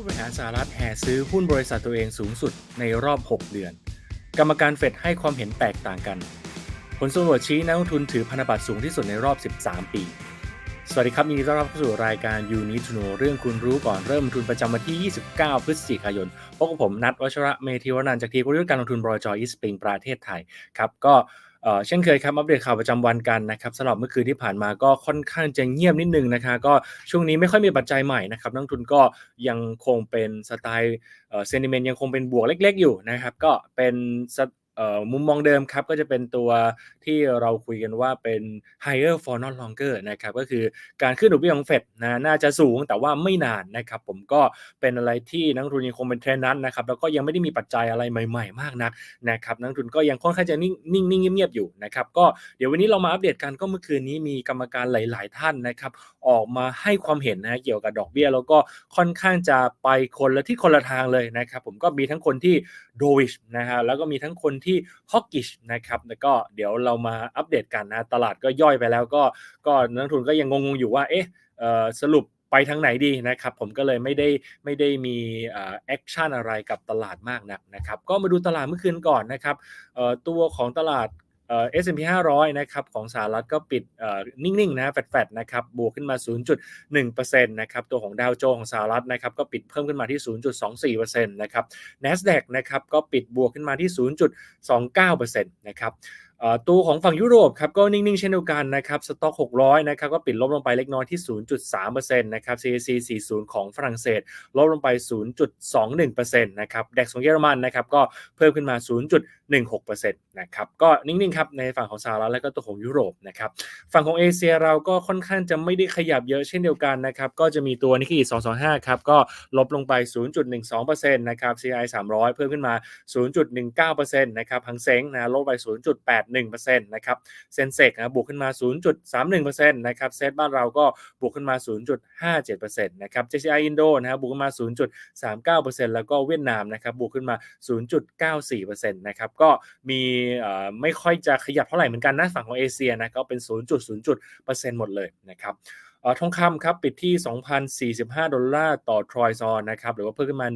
ผู้บริหารสหรัฐแห่ซื้อหุ้นบริษัทตัวเองสูงสุดในรอบ 6 เดือน กรรมการเฟดให้ความเห็นแตกต่างกัน ผลสำรวจชี้นักลงทุนถือพันธบัตรสูงที่สุดในรอบ 13 ปี สวัสดีครับยินดีต้อนรับเข้าสู่รายการ You Need to Know เรื่องคุณรู้ก่อนเริ่มทุนประจำวันที่ 29 พฤศจิกายนพบกับผมนัทวัชระเมธีวรันจากทีมกลยุทธ์การลงทุนบรจอีสปริงประเทศไทยครับก็ เช่นเคยครับอัปเดตข่าวประจำวันกันนะครับสำหรับเมื่อคืนที่ผ่านมาก็ค่อนข้างจะเงียบนิดนึงนะคะก็ช่วงนี้ไม่ค่อยมีปัจจัยใหม่นะครับนักทุนก็ยังคงเป็นสไตล์เซนิเมนต์ยังคงเป็นบวกเล็ก ๆ อยู่นะครับก็เป็น มุมมองเดิมครับก็จะเป็นตัวที่เราคุยกันว่าเป็น higher for not longer นะครับก็คือการขึ้นดอกเบี้ยของเฟดนะน่าจะสูงแต่ว่าไม่นานนะครับผมก็เป็นอะไรที่นักทุนยังคงเป็นเทรนด์นั้นนะครับแล้วก็ยังไม่ได้มีปัจจัยอะไรใหม่ ๆ มากนักนะครับนักทุนก็ยังค่อนข้างจะนิ่งนิ่งนิ่งเงียบๆอยู่นะครับก็เดี๋ยววันนี้เรามาอัปเดตกันก็เมื่อคืนนี้มีกรรมการหลาย ๆ ท่านนะครับออกมาให้ความเห็นนะเกี่ยวกับดอกเบี้ยแล้วก็ค่อนข้างจะไปคนละที่คนละทางเลยนะครับผมก็มีทั้งคนที่ dovish นะฮะแล้วก็มีทั้งคนที่ที่ฮอกกิชนะครับแล้วก็เดี๋ยวเรามาอัปเดตกันนะตลาดก็ย่อยไปแล้วก็ก็นักทุนก็ยังงงๆอยู่ว่าเอ๊ะสรุปไปทางไหนดีนะครับ ผมก็เลยไม่ได้ไม่ได้มีแอคชั่นอะไรกับตลาดมากนักนะครับ ก็มาดูตลาดเมื่อคืนก่อนนะครับตัวของตลาด เอ่อ S&P 500 นะครับของสหรัฐก็ปิดนิ่งๆนะแฟดๆนะครับบวกขึ้นมา 0.1%นะครับตัวของดาวโจนส์ของสหรัฐนะครับก็ปิดเพิ่มขึ้นมาที่ 0.24%นะครับ NASDAQ นะครับก็ปิดบวกขึ้นมาที่ 0.29%นะครับตัวของฝั่งยุโรปครับก็นิ่ง ๆ เช่นเดียวกันนะครับสต็อก 600 นะครับก็ปิดลบลงไปเล็กน้อยที่ 0.3%นะครับ CAC 40 ของฝรั่งเศสลบลงไป 0.21%นะครับ DAX ของเยอรมันนะครับก็เพิ่มขึ้นมา 0.16%นะครับก็นิ่งๆครับในฝั่งของสหรัฐและก็ตัวของยุโรปนะครับฝั่งของเอเชียเราก็ค่อนข้างจะไม่ได้ขยับเยอะเช่นเดียวกันนะครับก็จะมีตัวนิกเกิ225ครับก็ลบลงไป 0.12%นะครับ CI 300 เพิ่มขึ้นมา 0.19%นะครับหังเซ็งนะลบไป 0.81%นะครับเซนเซกนะบวกขึ้นมา 0.31%นะครับเซตบ้านเราก็บวกขึ้นมา 0.57%นะครับ JCI Indo นะครับบวกขึ้นมา 0.39%แล้วก็เวียดนามนะครับบวกขึ้นมา 0.94%นะครับก็มีไม่ค่อยจะขยับเท่าไหร่เหมือนกันนะฝั่งของเอเชียนะก็เป็น 0.0%หมดเลยนะครับทองคำครับปิดที่ 2,045 ดอลลาร์ต่อทรอยซอนนะครับหรือว่าเพิ่มขึ้นมา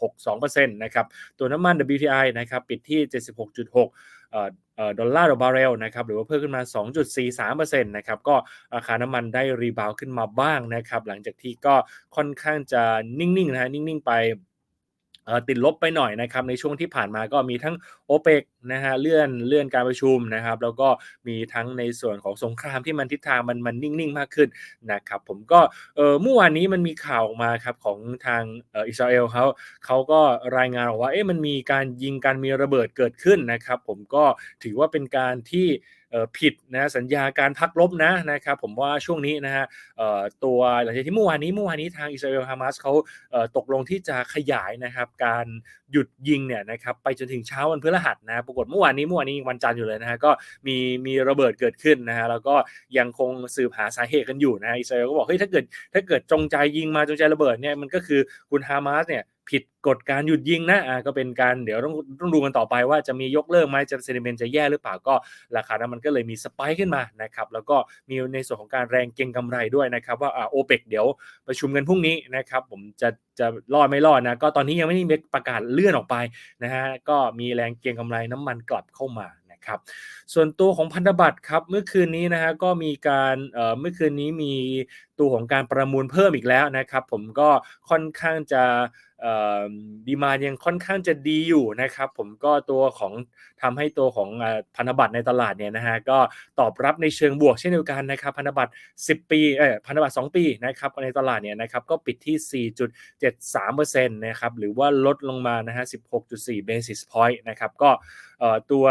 1.62%นะครับตัวน้ำมัน WTI นะครับปิดที่ 76.6 ดอลลาร์ต่อบาร์เรลนะครับหรือว่าเพิ่มขึ้นมา 2.43%นะครับก็ราคาน้ำมันได้รีบาวขึ้นมาบ้างนะครับหลังจากที่ก็ค่อนข้างจะนิ่งๆนะฮะนิ่งๆไปติดลบไปหน่อยนะครับในช่วงที่ผ่านมาก็มีทั้งโอเปก นะฮะเลื่อนเลื่อนการประชุมนะครับ แล้วก็มีทั้งในส่วนของสงครามที่มันทิศทางมันมันนิ่งๆ มากขึ้นนะครับ ผมก็เออเมื่อวานนี้มันมีข่าวออกมาครับของทางเอออิสราเอลเขาเขาก็รายงานออกว่าเอ๊ะมันมีการยิงการมีระเบิดเกิดขึ้นนะครับ ผมก็ถือว่าเป็นการที่ผิดนะสัญญาการพักรบนะนะครับผมว่าช่วงนี้นะฮะตัวหลังจากที่เมื่อวานนี้เมื่อวานนี้ทางอิสราเอลฮามาสเขาตกลงที่จะขยายนะครับการหยุดยิงเนี่ยนะครับไปจนถึงเช้าวันพฤหัสนะปรากฏเมื่อวานนี้เมื่อวานนี้วันจันทร์อยู่เลยนะฮะก็มีมีระเบิดเกิดขึ้นนะฮะแล้วก็ยังคงสืบหาสาเหตุกันอยู่นะอิสราเอลก็บอกเฮ้ยถ้าเกิดถ้าเกิดจงใจยิงมาจงใจระเบิดเนี่ยมันก็คือคุณฮามาสเนี่ย ผิดกฎการหยุดยิงนะอ่าก็เป็นการเดี๋ยวต้องต้องดูกันต่อไปว่าจะมียกเลิกไหมจะเซนิเมนต์จะแย่หรือเปล่าก็ราคาน้ำมันก็เลยมีสไปค์ขึ้นมานะครับแล้วก็มีในส่วนของการแรงเก็งกำไรด้วยนะครับว่าอ่าโอเปกเดี๋ยวประชุมกันพรุ่งนี้นะครับผมจะจะรอดไม่รอดนะก็ตอนนี้ยังไม่มีประกาศเลื่อนออกไปนะฮะก็มีแรงเก็งกำไรน้ำมันกลับเข้ามานะครับส่วนตัวของพันธบัตรครับเมื่อคืนนี้นะฮะก็มีการเอ่อเมื่อคืนนี้มีตัวของการประมูลเพิ่มอีกแล้วนะครับผมก็ค่อนข้างจะ ดีมายังค่อนข้างจะดีอยู่นะครับ ผมก็ตัวของทำให้ตัวของพันธบัตรในตลาดเนี่ยนะฮะก็ตอบรับในเชิงบวกเช่นเดียวกันนะครับ พันธบัตร 10 ปีเออพันธบัตร 2 ปีนะครับในตลาดเนี่ยนะครับก็ปิดที่ 4.73%นะครับหรือว่าลดลงมานะฮะ 16.4 basis point นะครับก็ตัว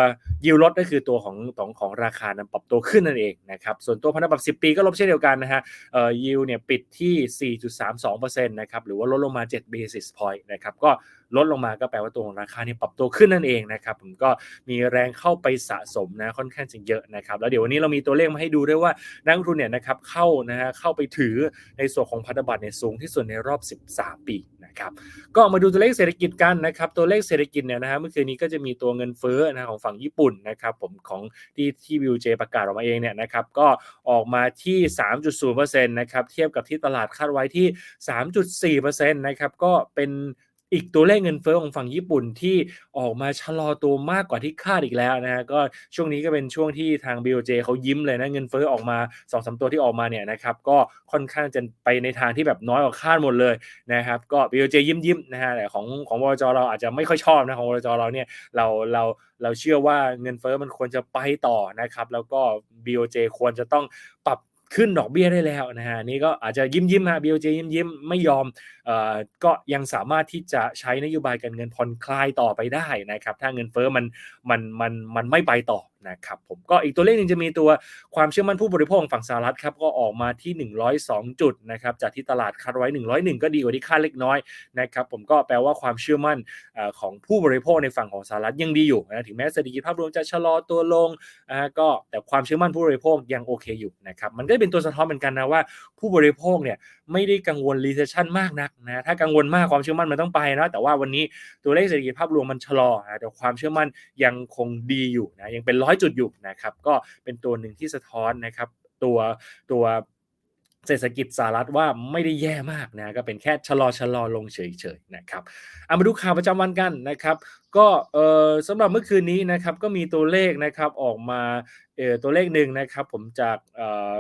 ยิวลดก็คือตัวของของของราคานั้นปรับตัวขึ้นนั่นเองนะครับส่วนตัวพันธบัตร 10 ปีก็ลบเช่นเดียวกันนะฮะเอ่อยิวเนี่ยปิดที่ 4.32%นะครับหรือว่าลดลงมา 7 basis point นะครับ ก็ลดลงมาก็แปลว่าตัวของราคาเนี่ยปรับตัวขึ้นนั่นเองนะครับผมก็มีแรงเข้าไปสะสมนะค่อนข้างจะเยอะนะครับแล้วเดี๋ยววันนี้เรามีตัวเลขมาให้ดูด้วยว่านักลงทุนเนี่ยนะครับเข้านะฮะเข้าไปถือในส่วนของพันธบัตรเนี่ยสูงที่สุดในรอบ 13 ปีนะครับก็มาดูตัวเลขเศรษฐกิจกันนะครับตัวเลขเศรษฐกิจเนี่ยนะฮะเมื่อคืนนี้ก็จะมีตัวเงินเฟ้อนะของฝั่งญี่ปุ่นนะครับผมของที่ที่วิวเจประกาศออกมาเองเนี่ยนะครับก็ออกมาที่ 3.0%นะครับเทียบกับที่ตลาดคาดไว้ที่ 3.4%นะครับก็เป็น อีกตัวเลขเงินเฟ้อของฝั่งญี่ปุ่นที่ออกมาชะลอตัวมากกว่าที่คาดอีกแล้วนะฮะก็ช่วงนี้ก็เป็นช่วงที่ทาง BOJ เขายิ้มเลยนะเงินเฟ้อออกมา2อสตัวที่ออกมาเนี่ยนะครับก็ค่อนข้างจะไปในทางที่แบบน้อยกว่าคาดหมดเลยนะครับก็ BOJ ยิ้มยิ้มๆนะฮะแต่ของของบจเราอาจจะไม่ค่อยชอบนะของบจเราเนี่ยเราเราเราเชื่อว่าเงินเฟ้อมันควรจะไปต่อนะครับแล้วก็ BOJ ควรจะต้องปรับ ขึ้นดอกเบี้ยได้แล้วนะฮะนี่ก็อาจจะยิ้มยิ้มฮะ BOJ ยิ้มยิ้มไม่ยอมเอ่อก็ยังสามารถที่จะใช้นโยบายการเงินผ่อนคลายต่อไปได้นะครับ ถ้าเงินเฟ้อมันมันมันมันไม่ไปต่อ นะครับผมก็อีกตัวเลขหนึ่งจะมีตัวความเชื่อมั่นผู้บริโภคฝั่งสหรัฐครับก็ออกมาที่ 102 จุดนะครับจากที่ตลาดคาดไว้ 101 ก็ดีกว่าที่คาดเล็กน้อยนะครับผมก็แปลว่าความเชื่อมั่นของผู้บริโภคในฝั่งของสหรัฐยังดีอยู่นะถึงแม้เศรษฐกิจภาพรวมจะชะลอตัวลงก็แต่ความเชื่อมั่นผู้บริโภคยังโอเคอยู่นะครับมันก็เป็นตัวสะท้อนเหมือนกันนะว่าผู้บริโภคเนี่ยไม่ได้กังวล recession มากนักนะถ้ากังวลมากความเชื่อมั่นมันต้องไปนะแต่ว่าวันนี้ตัวเลขเศรษฐกิจภาพรวมมันชะลอนะแต่ความเชื่อมั่นยังคงดีอยู่นะยังเป็นร้อยจุดอยู่นะครับก็เป็นตัวหนึ่งที่สะท้อนนะครับตัวตัว เศรษฐกิจสหรัฐว่าไม่ได้แย่มากนะก็เป็นแค่ชะลอชะลอลงเฉยๆนะครับเอามาดูข่าวประจำวันกันนะครับก็เออสำหรับเมื่อคืนนี้นะครับก็มีตัวเลขนะครับออกมาเออตัวเลขหนึ่งนะครับผมจากเออ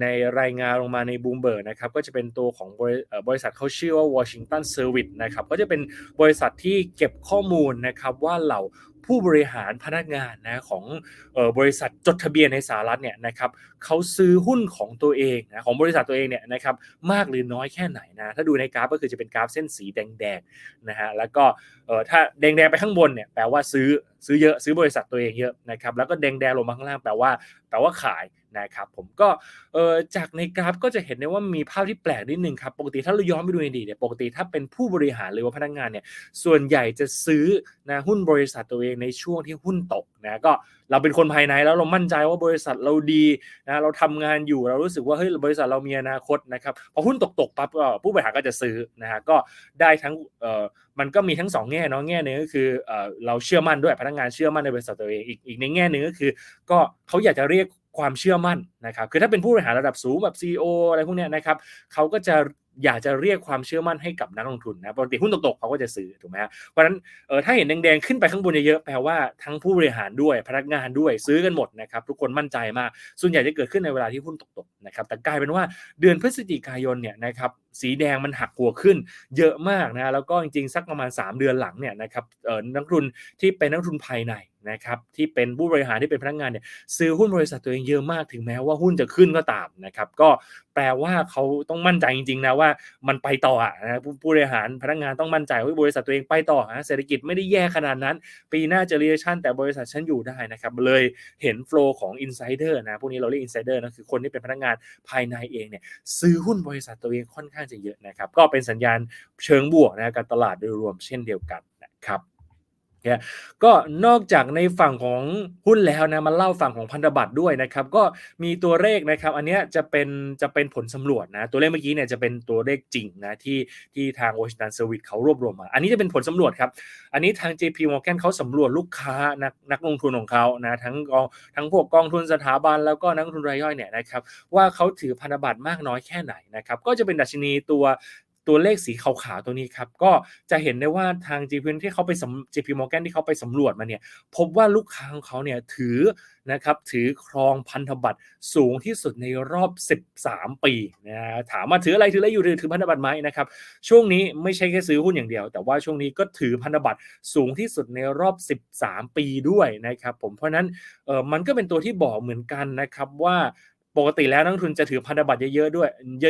ในรายงานลงมาในบูมเบิร์กนะครับก็จะเป็นตัวของบริเอ่อบริษัทเขาชื่อว่า Washington Service นะครับก็จะเป็นบริษัทที่เก็บข้อมูลนะครับว่าเหล่า ผู้บริหารพนักงานนะของบริษัทจดทะเบียนในสหรัฐเนี่ยนะครับเขาซื้อหุ้นของตัวเองนะของบริษัทตัวเองเนี่ยนะครับมากหรือน้อยแค่ไหนนะถ้าดูในกราฟก็คือจะเป็นกราฟเส้นสีแดงๆนะฮะแล้วก็ถ้าแดงๆไปข้างบนเนี่ยแปลว่าซื้อซื้อเยอะซื้อบริษัทตัวเองเยอะนะครับแล้วก็แดงๆลงมาข้างล่างแปลว่าแปลว่าขาย นะครับผมก็เออจากในกราฟก็จะเห็นได้ว่ามีภาพที่แปลกนิดนึงครับปกติถ้าเราย้อนไปดูในอดีตเนี่ยปกติถ้าเป็นผู้บริหารหรือว่าพนักงานเนี่ยส่วนใหญ่จะซื้อนะหุ้นบริษัทตัวเองในช่วงที่หุ้นตกนะก็เราเป็นคนภายในแล้วเรามั่นใจว่าบริษัทเราดีนะเราทำงานอยู่เรารู้สึกว่าเฮ้ยบริษัทเรามีอนาคตนะครับพอหุ้นตกตกปั๊บก็ผู้บริหารก็จะซื้อนะฮะก็ได้ทั้งเออมันก็มีทั้งสองแง่เนาะแง่หนึ่งก็คือเออเราเชื่อมั่นด้วยพนักงานเชื่อมั่นในบริษัทตัวเองอีกอีกในแง่หนึ่งก็คือ ก็เขาอยากจะเรียก ความเชื่อมั่นนะครับคือถ้าเป็นผู้บริหารระดับสูงแบบ CEO อะไรพวกนี้นะครับเขาก็จะอยากจะเรียกความเชื่อมั่นให้กับนักลงทุนนะปกติหุ้นตกๆเขาก็จะซื้อถูกไหมฮะเพราะฉะนั้นเออถ้าเห็นแดงๆขึ้นไปข้างบนเยอะๆแปลว่าทั้งผู้บริหารด้วยพนักงานด้วยซื้อกันหมดนะครับทุกคนมั่นใจมาก ส่วนใหญ่จะเกิดขึ้นในเวลาที่หุ้นตกๆนะครับแต่กลายเป็นว่าเดือนพฤศจิกายนเนี่ยนะครับ สีแดงมันหักหัวขึ้นเยอะมากนะแล้วก็จริงๆ สักประมาณ 3 เดือนหลังเนี่ยนะครับนักทุนที่เป็นนักทุนภายในนะครับที่เป็นผู้บริหารที่เป็นพนักงานเนี่ยซื้อหุ้นบริษัทตัวเองเยอะมากถึงแม้ว่าหุ้นจะขึ้นก็ตามนะครับก็แปลว่าเขาต้องมั่นใจจริงๆนะว่ามันไปต่ออะนะผู้ผู้บริหารพนักงานต้องมั่นใจว่าบริษัทตัวเองไปต่อนะเศรษฐกิจไม่ได้แย่ขนาดนั้น ปีหน้าจะ recession แต่บริษัทฉันอยู่ได้นะครับเลยเห็นโฟล์ของ insider นะพวกนี้เราเรียก insider นะคือคนที่เป็นพนักงานภายในเองเนี่ยซื้อหุ้นบริษัทตัวเองค่อนข้างจะเยอะนะครับ ก็เป็นสัญญาณเชิงบวกนะกับตลาดโดยรวมเช่นเดียวกันนะครับ ก็นอกจากในฝั่งของหุ้นแล้วนะมาเล่าฝั่งของพันธบัตรด้วยนะครับก็มีตัวเลขนะครับ อันนี้จะเป็นจะเป็นผลสำรวจนะตัวเลขเมื่อกี้เนี่ยจะเป็นตัวเลขจริงนะที่ที่ทาง Washington Service เขารวบรวมมา อันนี้จะเป็นผลสำรวจครับ อันนี้ทาง JP Morgan เขาสำรวจลูกค้านักนักลงทุนของเขานะทั้งกองทั้งพวกกองทุนสถาบันแล้วก็นักลงทุนรายย่อยเนี่ยนะครับว่าเขาถือพันธบัตรมากน้อยแค่ไหนนะครับก็จะเป็นดัชนีตัว ตัวเลขสีขาวๆตัวนี้ครับก็จะเห็นได้ว่าทาง JP ที่เขาไปสำ JP Morgan ที่เขาไปสำรวจมาเนี่ยพบว่าลูกค้าของเขาเนี่ยถือนะครับถือครองพันธบัตรสูงที่สุดในรอบ 13 ปีนะถามว่าถืออะไรถืออะไรอยู่ถือถือพันธบัตรไหมนะครับช่วงนี้ไม่ใช่แค่ซื้อหุ้นอย่างเดียว แต่ว่าช่วงนี้ก็ถือพันธบัตรสูงที่สุดในรอบ 13 ปีด้วยนะครับผมเพราะฉะนั้นเออมันก็เป็นตัวที่บอกเหมือนกันนะครับว่า ปกติแล้วนักทุนจะถือพันธบัตรเยอะๆด้วย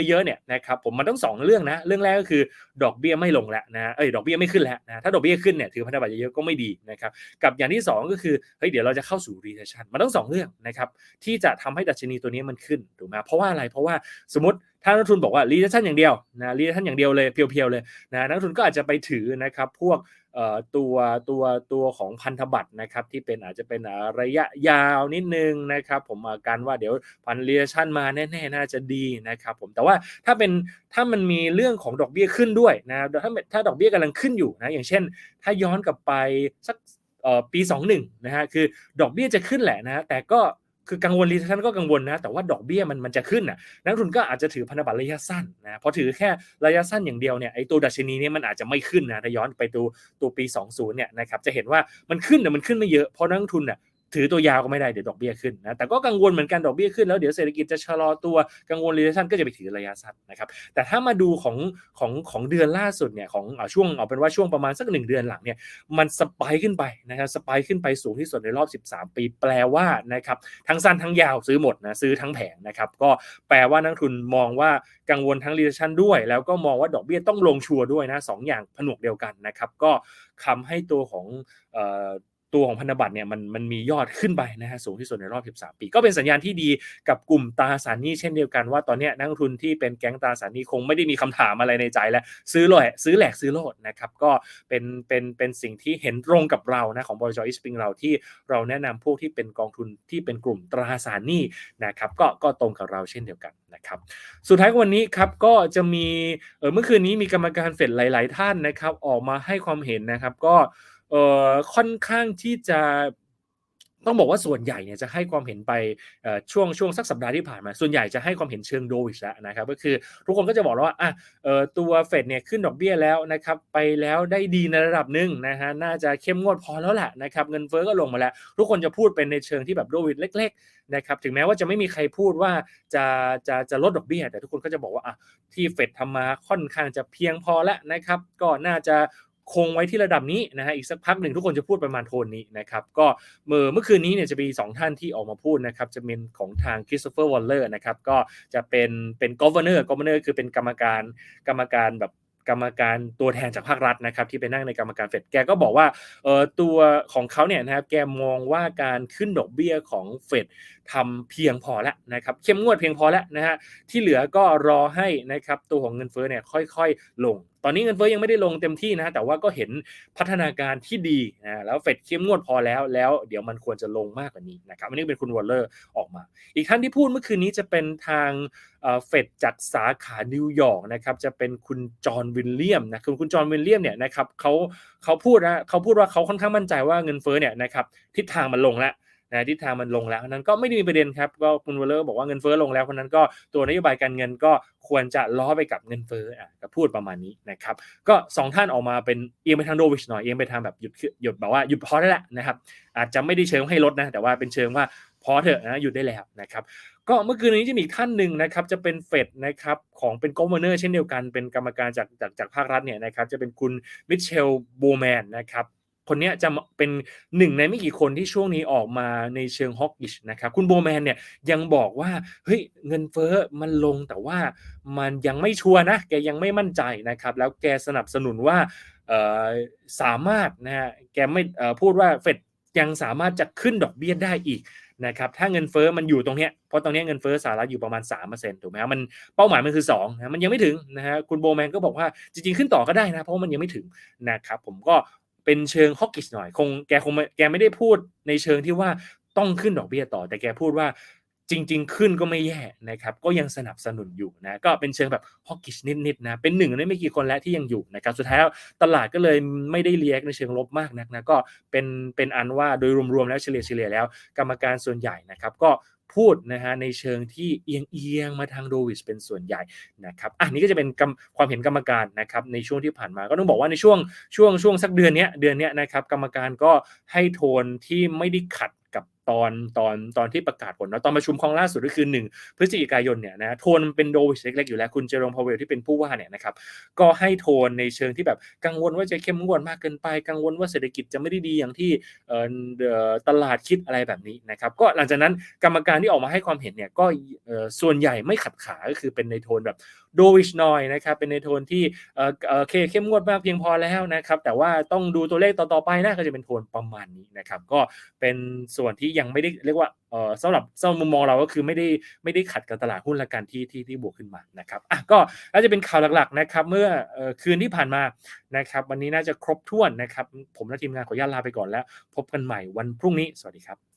เยอะๆเนี่ยนะครับผมมันต้องสองเรื่องนะ เรื่องแรกก็คือดอกเบี้ยไม่ลงแล้วนะเอ้ยดอกเบี้ยไม่ขึ้นแล้วนะถ้าดอกเบี้ยขึ้นเนี่ยถือพันธบัตรเยอะๆก็ไม่ดีนะครับกับอย่างที่สองก็คือเฮ้ยเดี๋ยวเราจะเข้าสู่ recession มันต้องสองเรื่องนะครับที่จะทำให้ดัชนีตัวนี้มันขึ้นถูกไหมเพราะว่าอะไรเพราะว่าสมมติถ้านักทุนบอกว่า recession อย่างเดียวนะ recession อย่างเดียวเลยเพียวๆเลยนะนักทุนก็อาจจะไปถือนะครับพวก ตัวตัวตัวของพันธบัตรนะครับที่เป็นอาจจะเป็นระยะยาวนิดนึงนะครับผมการว่าเดี๋ยวพันเรียชั่นมาแน่ๆน่าจะดีนะครับผมแต่ว่าถ้าเป็นถ้ามันมีเรื่องของดอกเบี้ยขึ้นด้วยนะถ้าถ้าดอกเบี้ยกำลังขึ้นอยู่นะอย่างเช่น ถ้าย้อนกลับไปสักปี 21นะฮะคือดอกเบี้ยจะขึ้นแหละนะแต่ก็ คือกังวลรีเทนก็กังวลนะ แต่ว่าดอกเบี้ยมันมันจะขึ้นอะนักทุนก็อาจจะถือพันธบัตรระยะสั้นนะพอถือแค่ระยะสั้นอย่างเดียวเนี่ยไอ้ตัวดัชนีเนี่ยมันอาจจะไม่ขึ้นนะถ้าย้อนไปดูตัวปี 20เนี่ยนะครับจะเห็นว่ามันขึ้นแต่มันขึ้นไม่เยอะเพราะนักทุนอะ ถือตัวยาวก็ไม่ได้เดี๋ยวดอกเบี้ยขึ้นนะแต่ก็กังวลเหมือนกันดอกเบี้ยขึ้นแล้วเดี๋ยวเศรษฐกิจจะชะลอตัวกังวลรีเทนก็จะไปถือระยะสั้นนะครับแต่ถ้ามาดูของของของเดือนล่าสุดเนี่ยของช่วงเอาเป็นว่าช่วงประมาณสักหนึ่งเดือนหลังเนี่ยมันสปายขึ้นไปนะครับสปายขึ้นไปสูงที่สุดในรอบ 13 ปี แปลว่านะครับทั้งสั้นทั้งยาวซื้อหมดนะซื้อทั้งแผงนะครับก็แปลว่านักทุนมองว่ากังวลทั้งรีเทนด้วย แล้วก็มองว่าดอกเบี้ยต้องลงชัวร์ด้วยนะสองอย่างผนวกเดียวกันนะครับก็ทำให้ตัวของ ตัวของพันธบัตรเนี่ยมันมันมียอดขึ้นไปนะฮะสูงที่สุดในรอบ 13 ปี ก็เป็นสัญญาณที่ดีกับกลุ่มตราสารหนี้เช่นเดียวกันว่าตอนนี้นักทุนที่เป็นแก๊งตราสารหนี้คงไม่ได้มีคำถามอะไรในใจแล้ว ซื้อเลยซื้อแหลกซื้อโลดนะครับก็เป็นเป็นเป็นสิ่งที่เห็นตรงกับเรานะของบริษัทอิสปริงเราที่เราแนะนำพวกที่เป็นกองทุนที่เป็นกลุ่มตราสารหนี้นะครับก็ก็ตรงกับเราเช่นเดียวกันนะครับสุดท้ายวันนี้ครับก็จะมีเออเมื่อคืนนี้มีกรรมการเฟดหลาย ๆ ท่านนะครับออกมาให้ความเห็นนะครับก็ เอ่อค่อนข้างที่จะต้องบอกว่าส่วนใหญ่เนี่ยจะให้ความเห็นไปช่วงช่วงสักสัปดาห์ที่ผ่านมา ส่วนใหญ่จะให้ความเห็นเชิงโดวิชแล้วนะครับก็คือทุกคนก็จะบอกว่าอะตัวเฟดเนี่ยขึ้นดอกเบี้ยแล้วนะครับไปแล้วได้ดีในระดับหนึ่งนะฮะน่าจะเข้มงวดพอแล้วแหละนะครับเงินเฟ้อก็ลงมาแล้ว ทุกคนจะพูดเป็นในเชิงที่แบบโดวิดเล็กๆนะครับถึงแม้ว่าจะไม่มีใครพูดว่าจะจะจะลดดอกเบี้ยแต่ทุกคนก็จะบอกว่าอะที่เฟดทำมาค่อนข้างจะเพียงพอแล้วนะครับก็น่าจะ คงไว้ที่ระดับนี้นะฮะอีกสักพักหนึ่งทุกคนจะพูดประมาณโทนนี้นะครับก็เมื่อเมื่อคืนนี้เนี่ยจะมีสองท่านที่ออกมาพูดนะครับจะเป็นของทางคริสโตเฟอร์วอลเลอร์นะครับก็จะเป็นเป็นกอ v e r n o r กอ v e r n o r คือเป็นกรรมการกรรมการแบบกรรมการตัวแทนจากภาครัฐนะครับที่ไปนั่งในกรรมการเฟดแกก็บอกว่าเออตัวของเขาเนี่ยนะครับแกมองว่าการขึ้นดอกเบี้ยของเฟดทำเพียงพอแล้วนะครับเข้มงวดเพียงพอแล้วนะฮะที่เหลือก็รอให้นะครับตัวของเงินเฟ้อเนี่ยค่อยๆ ลง ตอนนี้เงินเฟ้อยังไม่ได้ลงเต็มที่นะแต่ว่าก็เห็นพัฒนาการที่ดีนะแล้วเฟดเข้มงวดพอแล้ว แล้วเดี๋ยวมันควรจะลงมากกว่านี้นะครับอันนี้เป็นคุณวอลเลอร์ออกมา อีกท่านที่พูดเมื่อคืนนี้จะเป็นทางเฟดจากสาขานิวยอร์กนะครับจะเป็นคุณจอห์นวิลเลียมนะคือคุณจอห์นวิลเลียมเนี่ยนะครับเขาเขาพูดนะเขาพูดว่าเขาค่อนข้างมั่นใจว่าเงินเฟ้อเนี่ยนะครับทิศทางมันลงแล้ว นะทิศทางมันลงแล้วนั้นก็ไม่ได้มีประเด็นครับก็คุณวอลเลอร์บอกว่าเงินเฟ้อลงแล้วเพราะนั้นก็ตัวนโยบายการเงินก็ควรจะล้อไปกับเงินเฟ้ออะก็พูดประมาณนี้นะครับก็สองท่านออกมาเป็นเอียงไปทางโดวิชหน่อยเอียงไปทางแบบหยุดหยุดแบบว่าหยุดพอได้แล้วนะครับอาจจะไม่ได้เชิงให้ลดนะแต่ว่าเป็นเชิงว่าพอเถอะนะหยุดได้แล้วนะครับก็เมื่อคืนนี้จะมีท่านหนึ่งนะครับจะเป็นเฟดนะครับของเป็นกอมเนอร์เช่นเดียวกันเป็นกรรมการจากจากจากภาครัฐเนี่ยนะครับจะเป็นคุณมิเชลโบแมนนะครับ คนนี้จะเป็นหนึ่งในไม่กี่คนที่ช่วงนี้ออกมาในเชิงฮอกกิชนะครับ คุณโบแมนเนี่ยยังบอกว่าเฮ้ยเงินเฟ้อมันลงแต่ว่ามันยังไม่ชัวร์นะ แกยังไม่มั่นใจนะครับ แล้วแกสนับสนุนว่าสามารถนะฮะแกไม่พูดว่าเฟดยังสามารถจะขึ้นดอกเบี้ยได้อีกนะครับถ้าเงินเฟอ้อมันอยู่ตรงเนี้ยเพราะตรงเนี้ยเงินเฟอ้อสหรัฐอยู่ประมาณ3%ถูกไหมครับมันเป้าหมายมันคือ2นะมันยังไม่ถึงนะฮะคุณโบแมนก็บอกว่าจริงๆขึ้นต่อก็ได้นะ เพราะมันยังไม่ถึงนะครับผมก็ เป็นเชิงฮอกกิชหน่อย คงแกคงแกไม่ได้พูดในเชิงที่ว่าต้องขึ้นดอกเบี้ยต่อ แต่แกพูดว่าจริง ๆ ขึ้นก็ไม่แย่นะครับ ก็ยังสนับสนุนอยู่นะก็เป็นเชิงแบบฮอกกิชนิดๆนะเป็นหนึ่งในไม่กี่คนแล้วที่ยังอยู่นะครับสุดท้ายตลาดก็เลยไม่ได้เลียกในเชิงลบมากนักนะก็เป็นเป็นอันว่าโดยรวมๆแล้วเฉลี่ยเฉลี่ยแล้ว กรรมการส่วนใหญ่นะครับ ก็ พูดนะฮะในเชิงที่เอียงเอียงมาทางโดวิชเป็นส่วนใหญ่นะครับอันนี้ก็จะเป็นความเห็นกรรมการนะครับในช่วงที่ผ่านมาก็ต้องบอกว่าในช่วงช่วงช่วงสักเดือนนี้เดือนนี้นะครับกรรมการก็ให้โทนที่ไม่ได้ขัด ตอนตอนตอนที่ประกาศผลนะตอนประชุมครั้งล่าสุดก็คือ1พฤศจิกายนเนี่ยนะโทนเป็นโดวิชเล็กๆอยู่แล้วคุณเจอร์มพาวเวลที่เป็นผู้ว่าเนี่ยนะครับก็ให้โทนในเชิงที่แบบกังวลว่าจะเข้มงวดมากเกินไป กังวลว่าเศรษฐกิจจะไม่ได้ดีอย่างที่ตลาดคิดอะไรแบบนี้นะครับก็หลังจากนั้นกรรมการที่ออกมาให้ความเห็นเนี่ยก็ส่วนใหญ่ไม่ขัดขาก็คือเป็นในโทนแบบ โดวิชนอยนะครับเป็นในโทนที่เอ่อเอ่อโอเคเข้มงวดมากเพียงพอแล้วนะครับแต่ว่าต้องดูตัวเลขต่อๆไปนะก็จะเป็นโทนประมาณนี้นะครับก็เป็นส่วนที่ยังไม่ได้เรียกว่าเอ่อสำหรับสำหรับมุมมองเราก็คือไม่ได้ไม่ได้ขัดกับตลาดหุ้นละกันที่ที่ที่บวกขึ้นมานะครับอะก็น่าจะเป็นข่าวหลักๆนะครับเมื่อเอ่อคืนที่ผ่านมานะครับวันนี้น่าจะครบถ้วนนะครับผมและทีมงานขออนุญาตลาไปก่อนแล้ว พบกันใหม่วันพรุ่งนี้สวัสดีครับ